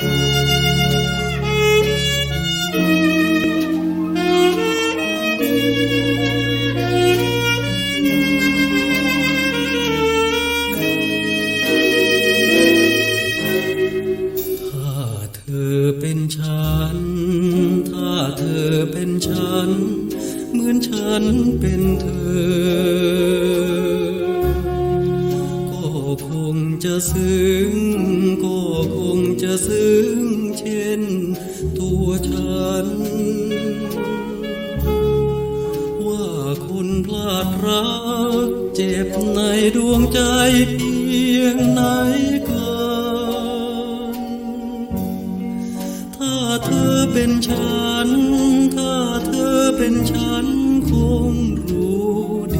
ถ้าเธอเป็นฉันถ้าเธอเป็นฉัน เหมือนฉันเป็นเธอ งจะซึ้งก็คงจะซึ้งเช่นตัวฉัน ว่าคนพลาดรักเจ็บในดวงใจเพียงไหนกันถ้าเธอเป็นฉัน ถ้าเธอเป็นฉันคงรู้ดี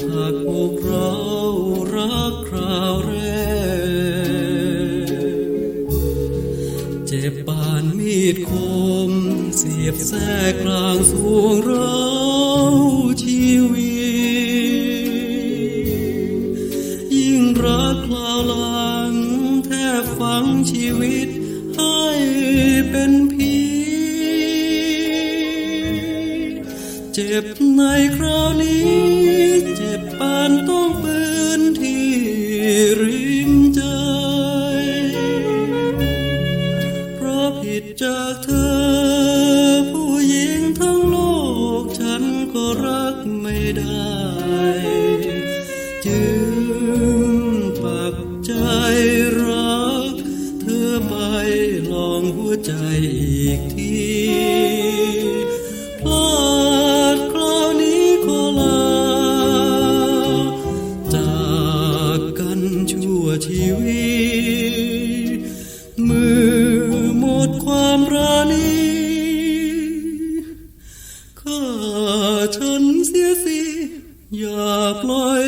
ถูกหักอกเรารักคราวแรก เจ็บปานมีดคม เสียบแทรกกลางสวงเราชีวิต ยิ่งรักคลาวหลังแทบฝังชีวิตให้เป็นผีเจ็บในคราวนี้ จากเธอ ผู้หญิงทั้งโลกฉันก็รักไม่ได้ จึงปักใจรัก เธอไปลองหัวใจอีกทีพลาดคราวนี้ขอลา จากกันชั่วชีวิต มือหมดความ ข้าฉันเสียสิ อย่าปล่อย